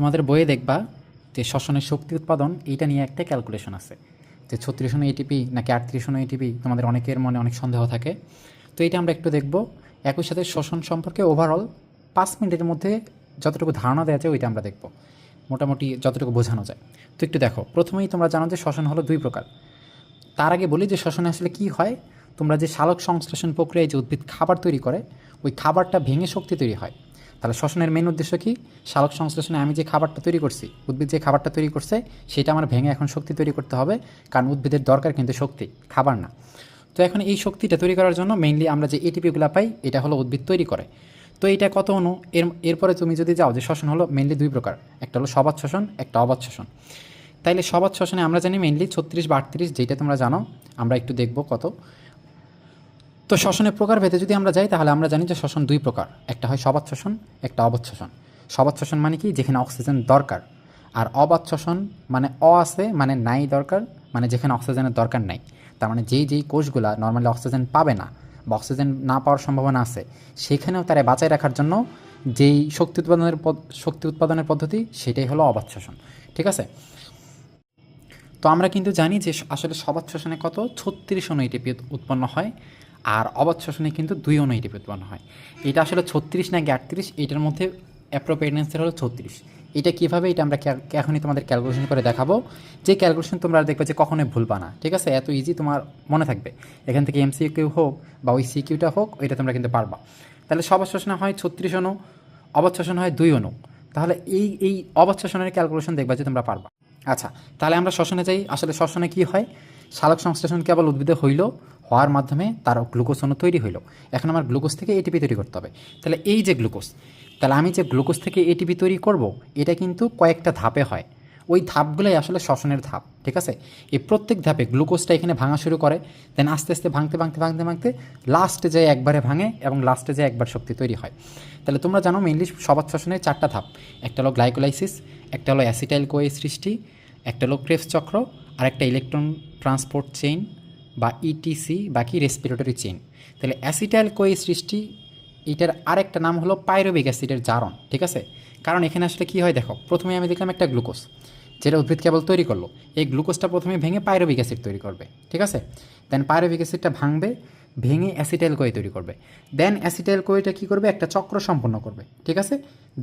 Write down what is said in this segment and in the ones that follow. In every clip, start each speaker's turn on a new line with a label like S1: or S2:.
S1: তোমাদের বইয়ে দেখবা যে শ্বসনের শক্তি উৎপাদন, এইটা নিয়ে একটা ক্যালকুলেশন আছে। যে ছত্রিশ অনু এটিপি নাকি আটত্রিশ অনু এটিপি তোমাদের অনেকের মনে অনেক সন্দেহ থাকে। তো এটা আমরা একটু দেখব। একই সাথে শ্বসন সম্পর্কে ওভারঅল পাঁচ মিনিটের মধ্যে যতটুকু ধারণা দেওয়া যায়, ওইটা আমরা দেখব। মোটামুটি যতটুকু বোঝানো যায়। তো একটু দেখো, প্রথমেই তোমরা জানো যে শ্বসন হলো দুই প্রকার। তার আগে বলি যে শ্বসনে আসলে কি হয়, তোমরা যে শালক সংশ্লেষণ প্রক্রিয়ায় যে উদ্ভিদ খাবার তৈরি করে, ওই খাবারটা ভেঙে শক্তি তৈরি হয়। তাহলে শ্বসনের মেন উদ্দেশ্য কি? শালক সংশ্লেষণে আমি যে খাবারটা তৈরি করছি, উদ্ভিদ যে খাবারটা তৈরি করছে, সেটা আমার ভেঙে এখন শক্তি তৈরি করতে হবে, কারণ উদ্ভিদের দরকার কিন্তু শক্তি, খাবার না। তো এখন এই শক্তিটা তৈরি করার জন্য মেইনলি আমরা যে এটিপিগুলো পাই, এটা হলো উদ্ভিদ তৈরি করে। তো এটা কত অনু এর, এরপরে তুমি যদি যাও যে শ্বসন হলো মেইনলি দুই প্রকার, একটা হলো সবাদ শ্বসন, একটা অবাধ শ্বসন। তাইলে সবাদ শ্বসনে আমরা জানি মেইনলি ছত্রিশ বা আটত্রিশ, যেটা তোমরা জানো, আমরা একটু দেখব কত। তো শ্বসনের প্রকারভেদে যদি আমরা যাই, তাহলে আমরা জানি যে শ্বসন দুই প্রকার। একটা হয় সবাদ শ্বসন, একটা অবাধ শ্বসন। সবাদ শ্বসন মানে কি? যেখানে অক্সিজেন দরকার। আর অবাধ শ্বসন মানে অ আছে মানে নাই দরকার মানে যেখানে অক্সিজেনের দরকার নাই। তার মানে যেই যেই কোষগুলা নর্মালি অক্সিজেন পাবে না বা অক্সিজেন না পাওয়ার সম্ভাবনা আছে, সেখানেও তারা বাঁচায় রাখার জন্য যেই শক্তি উৎপাদনের শক্তি উৎপাদনের পদ্ধতি, সেটাই হলো অবাধ শ্বসন। ঠিক আছে? তো আমরা কিন্তু জানি যে আসলে সবাদ শ্বসনে কত? ছত্রিশ অনু এটিপি উৎপন্ন হয়। আর অবাধ শ্বসনে কিন্তু দুই অনু এটিপি উৎপন্ন হয়। এটা আসলে ছত্রিশ নাকি আটত্রিশ? এটার মধ্যে অ্যাপ্রোপ্রিয়েটনেসের হলো ছত্রিশ। এটা কীভাবে? এটা আমরা এখনই তোমাদের ক্যালকুলেশন করে দেখাবো। যে ক্যালকুলেশন তোমরা দেখবে যে কখনোই ভুলবা না, ঠিক আছে? এত ইজি তোমার মনে থাকবে। এখান থেকে এমসি কিউ হোক বা ওই সিকিউটা হোক, এটা তোমরা কিন্তু পারবা। তাহলে সবাদ শ্বসনে হয় ছত্রিশ অনু অবাধ শ্বসন হয় দুই অনু। তাহলে এই এই অবাধ শ্বসনের ক্যালকুলেশন দেখবা যে তোমরা পারবা। আচ্ছা তাহলে আমরা শ্বসনে যাই। আসলে শ্বসনে কী হয়? শালক সংশ্লেষণ কেবল উদ্ভিদে হইল, হওয়ার মাধ্যমে তার গ্লুকোজ তৈরি হইল। এখন আমার গ্লুকোজ থেকে এটিপি তৈরি করতে হবে। তাহলে এই যে গ্লুকোজ, তাহলে আমি যে গ্লুকোজ থেকে এটিপি তৈরি করব, এটা কিন্তু কয়েকটা ধাপে হয়। ওই ধাপগুলোই আসলে শ্বসনের ধাপ, ঠিক আছে? এই প্রত্যেক ধাপে গ্লুকোজটা এখানে ভাঙা শুরু করে, দেন আস্তে আস্তে ভাঙতে ভাঙতে ভাঙতে ভাঙতে লাস্টে যায় একবারে ভাঙে এবং লাস্টে যায় একবার শক্তি তৈরি হয়। তাহলে তোমরা জানো মেইনলি সবাদ শ্বসনের চারটা ধাপ। একটা হলো গ্লাইকোলাইসিস একটা হলো অ্যাসিটাইল কোয়ে সৃষ্টি, একটা হলো ক্রেফস চক্র, আর একটা ইলেকট্রন ট্রান্সপোর্ট চেইন বা ইটিসি বাকি রেসপিরেটরি চেইন তাহলে অ্যাসিটাইল কোয়ে সৃষ্টি, এটার আরেকটা নাম হলো পাইরোবিক অ্যাসিডের জারণ, ঠিক আছে? কারণ এখানে আসলে কী হয় দেখো, প্রথমে আমি দেখলাম একটা গ্লুকোজ, যেটা উদ্ভিদ কেবল তৈরি করল। এই গ্লুকোজটা প্রথমে ভেঙে পাইরোবিক অ্যাসিড তৈরি করবে, ঠিক আছে? দেন পাইরোবিক অ্যাসিডটা ভাঙবে, ভেঙে অ্যাসিটাইল কোয়ে তৈরি করবে। দেন অ্যাসিটাইল কোয়েটা কী করবে? একটা চক্র সম্পন্ন করবে, ঠিক আছে?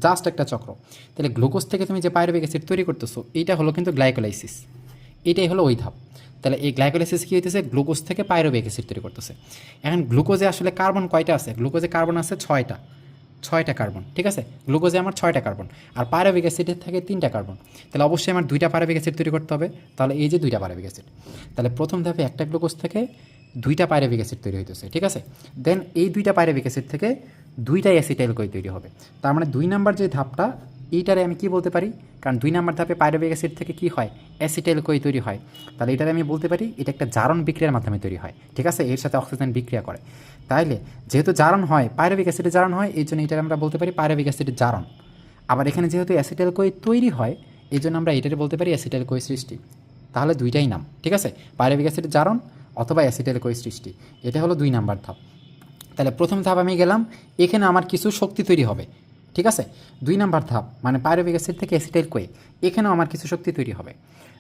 S1: জাস্ট একটা চক্র। তাহলে গ্লুকোজ থেকে তুমি যে পাইরোবিক অ্যাসিড তৈরি করতেছো, এইটা হলো কিন্তু গ্লাইকোলাইসিস এটাই হলো ওই ধাপ। তাহলে এই গ্লাইকোলাইসিস কী হইতেছে? গ্লুকোজ থেকে পাইরোবিক অ্যাসিড তৈরি করতেছে। এখন গ্লুকোজে আসলে কার্বন কয়টা আছে? গ্লুকোজে কার্বন আছে ছয়টা। ছয়টা কার্বন, ঠিক আছে? গ্লুকোজে আমার ছয়টা কার্বন। আর পাইরোবিক অ্যাসিডের থাকে তিনটা কার্বন। তাহলে অবশ্যই আমার দুইটা পাইরোবিক অ্যাসিড তৈরি করতে হবে। তাহলে এই যে দুইটা পাইরোবিক অ্যাসিড। তাহলে প্রথম ধাপে একটা গ্লুকোজ থেকে দুইটা পাইরোবিক অ্যাসিড তৈরি হইতেছে, ঠিক আছে? দেন এই দুইটা পাইরোবিক অ্যাসিড থেকে দুইটা অ্যাসিটাইল কই তৈরি হবে। তার মানে দুই নাম্বার যে ধাপটা এইটারে আমি কি বলতে পারি? কারণ দুই নাম্বার ধাপে পাইরোবিক অ্যাসিড থেকে কি হয়? অ্যাসিটাইল কই তৈরি হয়? তাহলে এটারে আমি বলতে পারি, এটা একটা জারণ বিক্রিয়ার মাধ্যমে তৈরি হয়। ঠিক আছে? এর সাথে অক্সিজেন বিক্রিয়া করে। তাইলে যেহেতু জারণ হয় পাইরোবিক অ্যাসিডের জারণ হয়, এই জন্য এটার আমরা বলতে পারি পাইরোবিক অ্যাসিডের জারণ। আবার এখানে যেহেতু অ্যাসিটাইল কই তৈরি হয়, এই জন্য আমরা এটারে বলতে পারি অ্যাসিটাইল কই সৃষ্টি। তাহলে দুইটাই নাম। ঠিক আছে? পাইরোবিক অ্যাসিডের জারণ অথবা অ্যাসিটাইল কই সৃষ্টি। এটা হলো দুই নাম্বার ধাপ। তাহলে প্রথম ধাপ আমি গেলাম, এখানে আমার কিছু শক্তি তৈরি হবে। ঠিক আছে? দুই নাম্বার ধাপ মানে পাইরোবিক অ্যাসিড থেকে অ্যাসিটাইল কোয়ে এখানেও আমার কিছু শক্তি তৈরি হবে।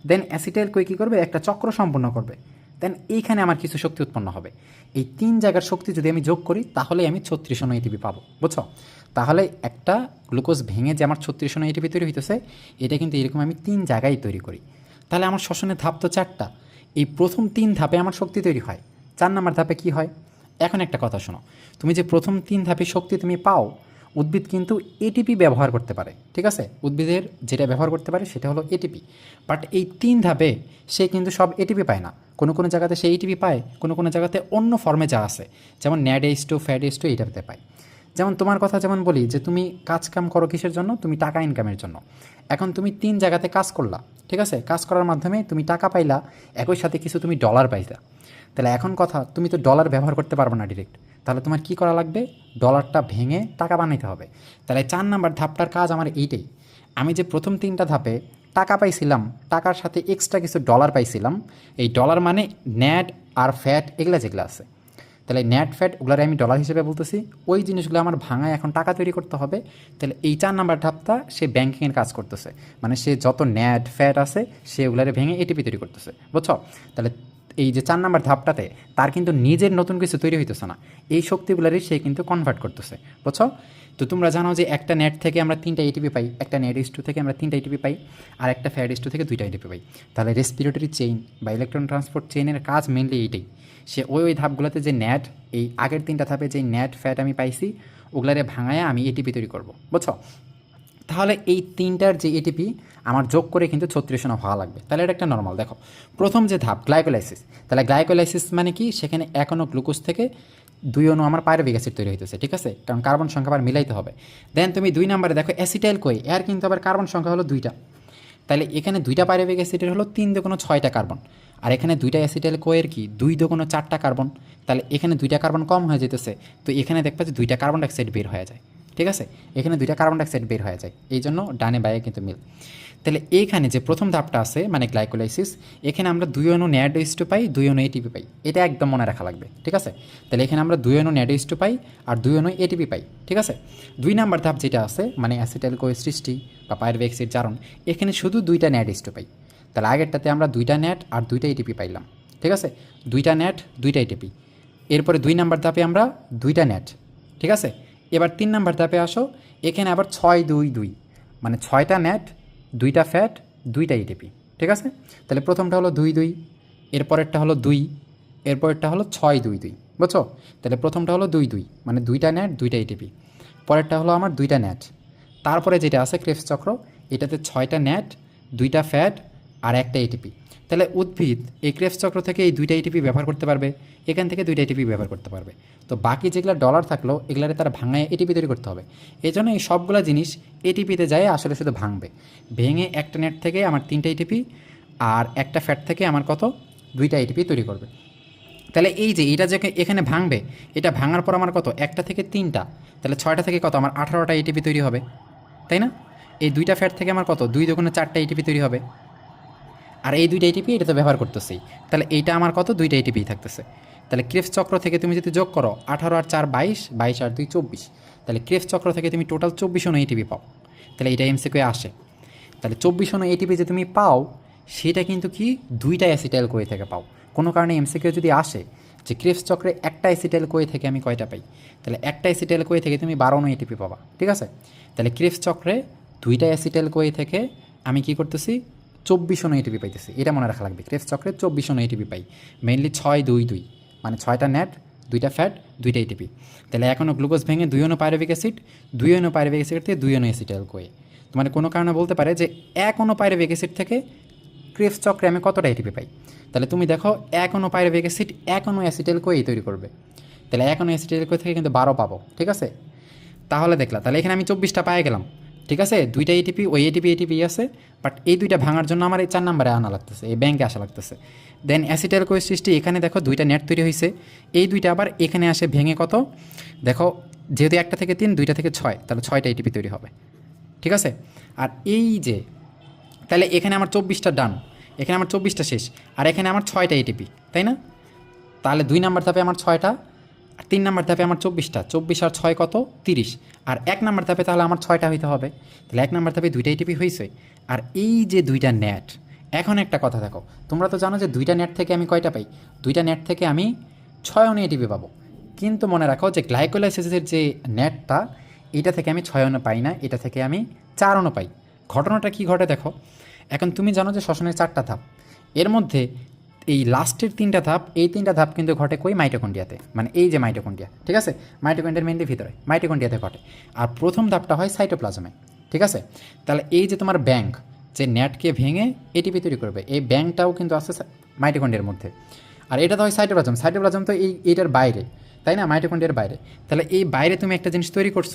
S1: দেন অ্যাসিটাইল কোয়ে কী করবে? একটা চক্র সম্পন্ন করবে। দেন এইখানে আমার কিছু শক্তি উৎপন্ন হবে। এই তিন জায়গার শক্তি যদি আমি যোগ করি, তাহলে আমি ছত্রিশ অনু এটিপি পাবো। বুঝছ? তাহলে একটা গ্লুকোজ ভেঙে যে আমার ছত্রিশ অনু এটিপি তৈরি হইতেছে, এটা কিন্তু এরকম আমি তিন জায়গায় তৈরি করি। তাহলে আমার শ্বসনের ধাপ তো চারটা। এই প্রথম তিন ধাপে আমার শক্তি তৈরি হয়। চার নাম্বার ধাপে কি হয়? এখন একটা কথা শোনো। তুমি যে প্রথম তিন ধাপে শক্তি তুমি পাও উদ্ভিদ কিন্তু এটিপি ব্যবহার করতে পারে, ঠিক আছে? উদ্ভিদের যেটা ব্যবহার করতে পারে সেটা হলো এটিপি বাট এই তিন ধাপে সে কিন্তু সব এটিপি পায় না। কোনো কোনো জায়গাতে সে এটিপি পায়, কোনো কোনো জায়গাতে অন্য ফর্মে যা আছে। যেমন ন্যাড এইস্টো ফ্যাট এইস্টো এইটাতে পায়। যেমন তোমার কথা যেমন বলি যে তুমি কাজ কাম করো কিসের জন্য? তুমি টাকা ইনকামের জন্য। এখন তুমি তিন জায়গাতে কাজ করলা, ঠিক আছে? কাজ করার মাধ্যমে তুমি টাকা পাইলা, একই সাথে কিছু তুমি ডলার পাইলা। তাহলে এখন কথা, তুমি তো ডলার ব্যবহার করতে পারবে না ডিরেক্ট তাহলে তোমার কি করা লাগবে? ডলারটা ভেঙে টাকা বানাইতে হবে। তাহলে চার নাম্বার ধাপটার কাজ আমার এইটাই। আমি যে প্রথম তিনটা ধাপে টাকা পাইছিলাম, টাকার সাথে এক্সট্রা কিছু ডলার পাইছিলাম, এই ডলার মানে ন্যাট আর ফ্যাট এগুলা যেগুলো আছে। তাহলে নেট ফ্যাট ওগুলার আমি ডলার হিসেবে বলতেছি। ওই জিনিসগুলো আমার ভাঙায় এখন টাকা তৈরি করতে হবে। তাহলে এই চার নাম্বার ধাপটা সে ব্যাংকিংয়ের কাজ করতেছে। মানে সে যত নেট ফ্যাট আছে, সে ওগুলারে ভেঙে এটিপি তৈরি করতেছে। বুঝছ? তাহলে এই যে চার নাম্বার ধাপটাতে তার কিন্তু নিজের নতুন কিছু তৈরি হইতেছে না। এই শক্তিগুলারই সে কিন্তু কনভার্ট করতেছে। বুঝছ? তো তোমরা জানো যে একটা নেট থেকে আমরা তিনটা এটিপি পাই, একটা নেট ইস্টু থেকে আমরা তিনটা এটিপি পাই, আর একটা ফ্যাট ইস্টু থেকে দুইটা এটিপি পাই। তাহলে রেসপিরেটরি চেইন বা ইলেকট্রন ট্রান্সপোর্ট চেইনের কাজ মেনলি এইটাই। সে ওই ওই ধাপগুলোতে যে নেট এই আগের তিনটা ধাপে যে নেট ফ্যাট আমি পাইছি, ওগুলারে ভাঙায় আমি এটিপি তৈরি করব। বুঝছ? তাহলে এই তিনটার যে এটিপি আমার যোগ করে কিন্তু ছত্রিশ আনা হওয়া লাগবে। তাহলে এটা একটা নর্মাল দেখো। প্রথম যে ধাপ গ্লাইকোলাইসিস তাহলে গ্লাইকোলাইসিস মানে কি? সেখানে অণু গ্লুকোজ থেকে দুই অণু আমার পাইরুভিক অ্যাসিড তৈরি হইতেছে, ঠিক আছে? কারণ কার্বন সংখ্যা আবার মিলাইতে হবে। দেন তুমি দুই নম্বরে দেখো অ্যাসিটাইল কই? এর কিন্তু আবার কার্বন সংখ্যা হলো দুইটা। তাহলে এখানে দুইটা পাইরুভিক অ্যাসিডের হলো তিন দোকানো ছয়টা কার্বন আর এখানে দুইটা অ্যাসিটাইল কোয়ের কি? দুই দোকানো চারটা কার্বন তাহলে এখানে দুইটা কার্বন কম হয়ে যেতেছে তো এখানে দেখবা যে দুইটা কার্বন ডাইঅক্সাইড বের হয়ে যায়। ঠিক আছে? এখানে দুইটা কার্বন ডাইঅক্সাইড বের হয়ে যায়। এই জন্য ডানে বাইরে কিন্তু মিল। তাহলে এইখানে যে প্রথম ধাপটা আছে মানে গ্লাইকোলাইসিস এখানে আমরা দুই অণু ন্যাডোইস্টো পাই, দুই অণু এটিপি পাই। এটা একদম মনে রাখা লাগবে, ঠিক আছে? তাহলে এখানে আমরা দুই অণু ন্যাডোইস্টো পাই আর দুই অণু এটিপি পাই, ঠিক আছে? দুই নাম্বার ধাপ যেটা আছে মানে অ্যাসিটাইল কোয়ে সৃষ্টি বা পাইরভেক্সির জারণ, এখানে শুধু দুইটা ন্যাডোইস্টো পাই। তাহলে আগেরটাতে আমরা দুইটা নেট আর দুইটা এটিপি পাইলাম, ঠিক আছে? দুইটা নেট দুইটা এটিপি এরপরে দুই নাম্বার ধাপে আমরা দুইটা নেট ঠিক আছে? এবার তিন নাম্বার ধাপে আসো। এখানে আবার ছয়, দুই দুই। মানে ছয়টা নেট দুইটা ফ্যাট দুইটা এটিপি ঠিক আছে? তাহলে প্রথমটা হলো দুই দুই, এরপরেরটা হলো দুই, এরপরেরটা হলো ছয়, দুই দুই। বুঝছ? তাহলে প্রথমটা হলো দুই দুই। মানে দুইটা ন্যাট দুইটা এটিপি পরেরটা হলো আমার দুইটা ন্যাট তারপরে যেটা আছে ক্রেফস চক্র, এটাতে ছয়টা ন্যাট দুইটা ফ্যাট আর একটা এটিপি তাহলে উদ্ভিদ এই ক্রেফস চক্র থেকে এই দুইটা এটিপি ব্যবহার করতে পারবে, এখান থেকে দুইটা এটিপি ব্যবহার করতে পারবে। তো বাকি যেগুলো ডলার থাকল, এগুলারে তারা ভাঙায় এটিপি তৈরি করতে হবে। এই জন্য এই সবগুলো জিনিস এটিপিতে যায়, আসলে শুধু ভাঙবে। ভেঙে একটা নেট থেকে আমার তিনটা এটিপি আর একটা ফ্যাট থেকে আমার কত? দুইটা এটিপি তৈরি করবে। তাহলে এই যে এটা যে এখানে ভাঙবে, এটা ভাঙার পর আমার কত? একটা থেকে তিনটা। তাহলে ছয়টা থেকে কত? আমার আঠারোটা এটিপি তৈরি হবে। তাই না? এই দুইটা ফ্যাট থেকে আমার কত? দুই দোকানে চারটা এটিপি তৈরি হবে। আর এই দুইটা এটিপি এটা তো ব্যবহার করতেছি। তাহলে এইটা আমার কত? দুইটা এটিপি থাকতেছে। তাহলে ক্রেফ চক্র থেকে তুমি যদি যোগ করো, আঠারো আর চার বাইশ বাইশ আর দুই চব্বিশ, তাহলে ক্রেফ চক্র থেকে তুমি টোটাল চব্বিশ অণু এটিপি পাও। তাহলে এটা এমসিকিউ আসে। তাহলে চব্বিশ অণু এটিপি যে তুমি পাও, সেটা কিন্তু কি? দুইটা অ্যাসিটাইল কোয়ে থেকে পাও। কোনো কারণে এমসিকিউ যদি আসে, যে ক্রেফ চক্রে একটা অ্যাসিটাইল কোয়ে থেকে আমি কয়টা পাই? তাহলে একটা অ্যাসিটাইল কোয়ে থেকে তুমি বারো অণু এটিপি পাবা। ঠিক আছে? তাহলে ক্রেফ চক্রে দুইটা অ্যাসিটাইল কোয়ে থেকে আমি কি করতেছি? চব্বিশ অণু এটিপি পাইতেছি। এটা মনে রাখা লাগবে। ক্রেফ চক্রে চব্বিশ অণু এটিপি পাই। মেইনলি ছয়, দুই দুই। মানে ছয়টা নেট দুইটা ফ্যাট দুইটা এটিপি তাহলে এখনও গ্লুকোজ ভেঙে দুই অণু পাইরোভিক অ্যাসিড দুই অণু পাইরোভিক অ্যাসিড থেকে দুই অণু অ্যাসিটাইল কোয়ে মানে কোনো কারণে বলতে পারে যে এক অণু পাইরোভিক অ্যাসিড থেকে ক্রেফ চক্রে আমি কতটা এটিপি পাই? তাহলে তুমি দেখো এক অণু পাইরোভিক অ্যাসিড এক অণু অ্যাসিটাইল কোয়েই তৈরি করবে। তাহলে এক অণু অ্যাসিটাইল কোয়ে থেকে কিন্তু বারো পাবো, ঠিক আছে? তাহলে দেখলা, তাহলে এখানে আমি চব্বিশটা পায়ে গেলাম। ঠিক আছে? দুইটা এটিপি ওই এটিপি এটিপি আছে বাট এই দুইটা ভাঙার জন্য আমার এই চার নাম্বারে আনা লাগতেছে, এই ব্যাংকে আসা লাগতেছে। দেন অ্যাসিটাল কোয়ের সৃষ্টি, এখানে দেখো দুইটা নেট তৈরি হয়েছে এই দুইটা আবার এখানে আসে ভেঙে কত? দেখো, যেহেতু একটা থেকে তিন, দুইটা থেকে ছয়, তাহলে ছয়টা এটিপি তৈরি হবে। ঠিক আছে? আর এই যে, তাহলে এখানে আমার চব্বিশটা ডান এখানে আমার চব্বিশটা শেষ, আর এখানে আমার ছয়টা এটিপি তাই না? তাহলে দুই নাম্বার ধাপে আমার ছয়টা তিন নাম্বার ধাপে আমার চব্বিশটা। চব্বিশ আর ছয় কত? তিরিশ। আর এক নাম্বার ধাপে তাহলে আমার ছয়টা হইতে হবে। তাহলে এক নাম্বার ধাপে দুইটাই এটিপি হয়েছে আর এই যে দুইটা নেট এখন একটা কথা দেখো। তোমরা তো জানো যে দুইটা নেট থেকে আমি কয়টা পাই? দুইটা নেট থেকে আমি ছয় অণু এটিপি পাবো। কিন্তু মনে রাখো যে গ্লাইকোলাইসিসের যে নেটটা এটা থেকে আমি ছয় অণু পাই না, এটা থেকে আমি চার অণু পাই। ঘটনাটা কি ঘটে দেখো? এখন তুমি জানো যে শ্বসনের চারটা ধাপ। এর মধ্যে এই লাস্টের তিনটা ধাপ, এই তিনটা ধাপ কিন্তু ঘটে কই? মাইটোকন্ডিয়াতে মানে এই যে মাইটোকন্ডিয়া ঠিক আছে? মাইটোকন্ডিয়ার মেনলি ভিতরে মাইটোকন্ডিয়াতে ঘটে। আর প্রথম ধাপটা হয় সাইটোপ্লাজমে, ঠিক আছে? তাহলে এই যে তোমার ব্যাংক, যে নেটকে ভেঙে এটিপি তৈরি করবে, এই ব্যাংকটাও কিন্তু আছে মাইটোকন্ডিয়ার মধ্যে। আর এটা তো হয় সাইটোপ্লাজম। সাইটোপ্লাজম তো এই, এটার বাইরে। তাই না মাইটোকন্ড্রিয়ার বাইরে? তাহলে এই বাইরে তুমি একটা জিনিস তৈরি করছ,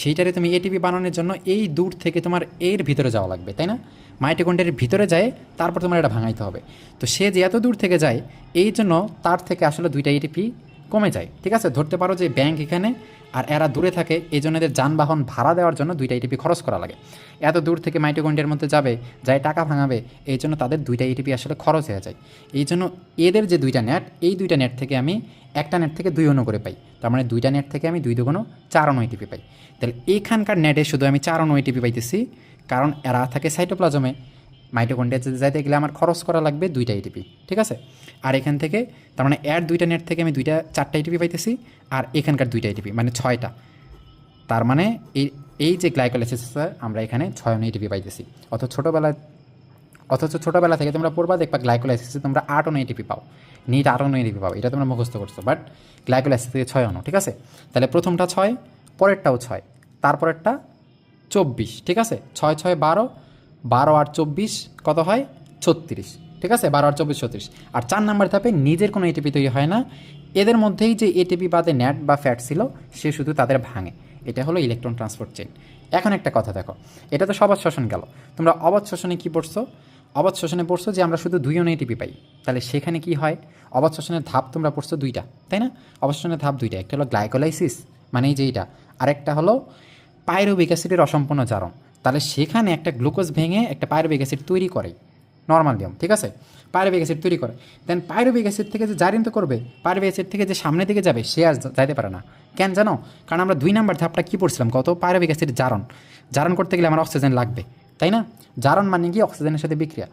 S1: সেইটারে তুমি এটিপি বানানোর জন্য এই দূর থেকে তোমার এর ভিতরে যাওয়া লাগবে, তাই না? মাইটোকন্ডের ভিতরে যায়, তারপর তোমার এটা ভাঙাইতে হবে। তো সে যে এত দূর থেকে যায়, এই জন্য তার থেকে আসলে দুইটা এটিপি কমে যায়। ঠিক আছে? ধরতে পারো যে ব্যাংক এখানে আর এরা দূরে থাকে এই জন্য এদের যানবাহন ভাড়া দেওয়ার জন্য দুইটা এটিপি খরচ করা লাগে। এত দূর থেকে মাইটোকন্ড্রিয়ার মধ্যে যাবে যাই টাকা ভাঙাবে এই জন্য তাদের দুইটা এটিপি আসলে খরচ হয়ে যায়। এই জন্য এদের যে দুইটা নেট এই দুইটা নেট থেকে আমি একটা নেট থেকে দুই অনু করে পাই। তার মানে দুইটা নেট থেকে আমি দুই দুগুণ চার অনু এটিপি পাই। তাহলে এইখানকার নেটে শুধু আমি চার অনু এটিপি পাইতেছি, কারণ এরা থাকে সাইটোপ্লাজমে মাইটোকন্ড্রিয়া যাইতে গেলে আমার খরচ করা লাগবে দুইটা এটিপি ঠিক আছে? আর এখান থেকে, তার মানে এর দুইটা নেট থেকে আমি দুইটা, চারটা এটিপি পাইতেছি, আর এখানকার দুইটা এটিপি মানে ছয়টা। তার মানে এই এই যে গ্লাইকোলাইসিস আমরা এখানে ছয় এটিপি পাইতেছি। অথচ ছোটোবেলায়, অথচ ছোটোবেলা থেকে তোমরা পড়বা, দেখবা গ্লাইকোলাইসিসে তোমরা আট অনু এটিপি পাও। নিট আট অনু এটিপি পাও, এটা তোমরা মুখস্থ করছ বাট গ্লাইকোলাইসিস থেকে ছয় অনু ঠিক আছে? তাহলে প্রথমটা ছয়, পরেরটাও ছয়, তারপরেরটা চব্বিশ, ঠিক আছে? ছয় ছয়, বারো বারো আর চব্বিশ, কত হয়? ছত্রিশ। ঠিক আছে? বারো আর চব্বিশ, ছত্রিশ। আর চার নাম্বার ধাপে নিজের কোনো এটিপি তৈরি হয় না। এদের মধ্যেই যে এটিপি বাদে ন্যাট বা ফ্যাট ছিল, সে শুধু তাদের ভাঙে। এটা হলো ইলেকট্রন ট্রান্সপোর্ট চেন এখন একটা কথা দেখো। এটা তো সবাদ শোষণ গেল। তোমরা অবাধ শোষণে কী পড়ছো? অবাধ শোষণে পড়ছো যে আমরা শুধু দুই এটিপি পাই। তাহলে সেখানে কি হয়? অবাধ শোষণের ধাপ তোমরা পড়ছো দুইটা, তাই না? অবাধ শোষণের ধাপ দুইটা। একটা হলো গ্লাইকোলাইসিস মানে এই যে এইটা। আরেকটা হলো পাইরুবিক অ্যাসিডের অসম্পূর্ণ জারণ। তাহলে সেখানে একটা গ্লুকোজ ভেঙে একটা পাইরুবিক অ্যাসিড তৈরি করে। নর্মাল নিয়ম, ঠিক আছে? পাইরুবিক অ্যাসিড তৈরি করে। দেন পাইরুবিক অ্যাসিড থেকে যে জারিন তো করবে পাইরুবিক অ্যাসিড থেকে যে সামনের দিকে যাবে, সে আর যাইতে পারে না। কেন জানো? কারণ আমরা দুই নাম্বার ধাপটা কী পড়ছিলাম? কত? পাইরুবিক অ্যাসিড জারণ। জারণ করতে গেলে আমার অক্সিজেন লাগবে, তাই না? জারণ মানে কি? অক্সিজেনের সাথে বিক্রিয়া।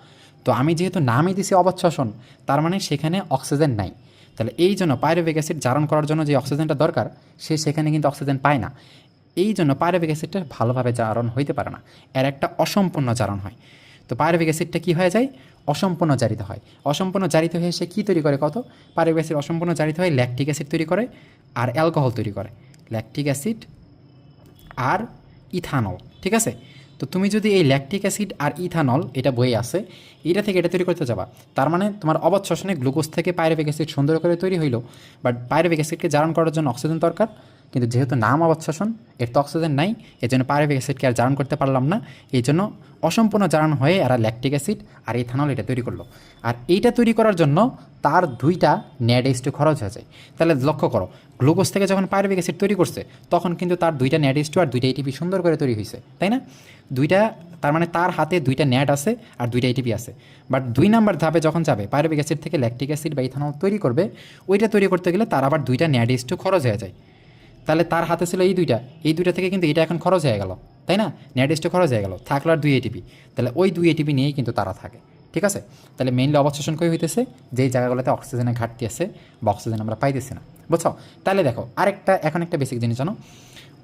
S1: তো আমি যেহেতু নামই দিছি অবচ্ছাসন তার মানে সেখানে অক্সিজেন নাই। তাহলে এই জন্য পাইরুবিক অ্যাসিড জারণ করার জন্য যে অক্সিজেনটা দরকার, সে সেখানে কিন্তু অক্সিজেন পায় না। এই জন্য পাইরুবিক অ্যাসিডটা ভালোভাবে জারণ হইতে পারে না। এর একটা অসম্পূর্ণ জারণ হয়। তো পাইরুবিক অ্যাসিডটা কী হয়ে যায়? অসম্পূর্ণ জারিত হয়। অসম্পূর্ণ জারিত হয়ে সে কী তৈরি করে কত? পাইরুবিক অ্যাসিড অসম্পূর্ণ জারিত হয়ে ল্যাকটিক অ্যাসিড তৈরি করে আর অ্যালকোহল তৈরি করে। ল্যাকটিক অ্যাসিড আর ইথানল, ঠিক আছে? তো তুমি যদি এই ল্যাকটিক অ্যাসিড আর ইথানল, এটা বয়ে আসে, এটা থেকে এটা তৈরি করতে যাবা। তার মানে তোমার অবাধ গ্লুকোজ থেকে পাইরুবিক অ্যাসিড সুন্দর করে তৈরি হইল, বাট পাইরুবিক অ্যাসিডকে জারণ করার জন্য অক্সিজেন দরকার। কিন্তু যেহেতু নাম অবাধ শ্বসন এর তো অক্সিজেন নাই এই জন্য পাইরুবিক অ্যাসিডকে আর জারণ করতে পারলাম না। এই জন্য অসম্পূর্ণ জারণ হয়ে এরা ল্যাকটিক অ্যাসিড আর ইথানল এটা তৈরি করল। আর এইটা তৈরি করার জন্য তার দুইটা নেট একটু খরচ হয়ে যায় তাহলে লক্ষ্য করো গ্লুকোজ থেকে যখন পাইরুবিক অ্যাসিড তৈরি করছে, তখন কিন্তু তার দুইটা নেট ইস্টু আর দুইটা এটিপি সুন্দর করে তৈরি হয়েছে, তাই না? দুইটা, তার মানে তার হাতে দুইটা নেট আছে আর দুইটা এটিপি আছে। বাট দুই নাম্বার ধাপে যখন যাবে পাইরুবিক অ্যাসিড থেকে ল্যাকটিক অ্যাসিড বা ইথানল তৈরি করবে, ওইটা তৈরি করতে গেলে তার আবার দুইটা নেট ইস্টু খরচ হয়ে যায়। তাহলে তার হাতে ছিল এই দুইটা। এই দুইটা থেকে কিন্তু এটা এখন খরচ হয়ে গেল, তাই না? নেট ইস্টু খরচ হয়ে গেল, থাকল আর দুই এটিপি তাহলে ওই দুই এটিপি নিয়েই কিন্তু তারা থাকে, ঠিক আছে? তাহলে মেইনলি অবস্টেশন কই হইতেছে? যেই জায়গাগুলোতে অক্সিজেনের ঘাটতি আছে বা অক্সিজেন আমরা পাইতেছি না, বুঝছ? তাহলে দেখো, আরেকটা, এখন একটা বেসিক জিনিস জানো?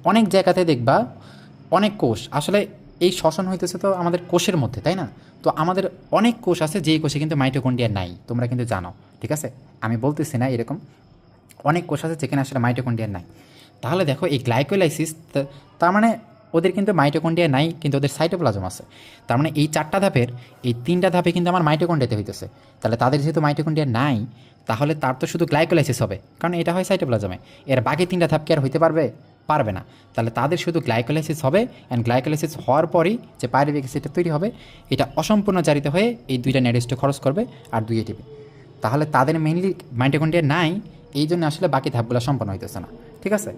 S1: অনেক জায়গাতে দেখবা, অনেক কোষ, আসলে এই শ্বসন হইতেছে তো আমাদের কোষের মধ্যে, তাই না? তো আমাদের অনেক কোষ আছে, যেই কোষে কিন্তু মাইটোকন্ডিয়া নাই, তোমরা কিন্তু জানো, ঠিক আছে? আমি বলতেছি না এরকম। অনেক কোষ আছে যেখানে আসলে মাইটোকন্ডিয়া নাই। তাহলে দেখো এই গ্লাইকোলাইসিস তার মানে ওদের কিন্তু মাইটোকন্ডিয়া নাই, কিন্তু ওদের সাইটোপ্লাজম আছে। তার মানে এই চারটা ধাপের, এই তিনটা ধাপে কিন্তু আমার মাইটোকন্ডিয়াতে হইতেছে। তাহলে তাদের যেহেতু মাইটোকন্ডিয়া নাই, তাহলে তার তো শুধু গ্লাইকোলাইসিস হবে, কারণ এটা হয় সাইটোপ্লাজমে এর বাকি তিনটা ধাপ কি আর হইতে পারবে পারবে না। তাহলে তাদের শুধু গ্লাইকোলাইসিস হবে অ্যান্ড গ্লাইকোলাইসিস হওয়ার পরই যে পাইরুবিক অ্যাসিডটা তৈরি হবে, এটা অসম্পূর্ণ জারিত হয়ে এই দুইটা নেডিস্ট খরচ করবে আর দুই এটিপি তাহলে তাদের মেইনলি মাইটোকন্ডিয়া নাই, এই জন্য আসলে বাকি ধাপগুলো সম্পন্ন হইতেছে না। ঠিক আছে?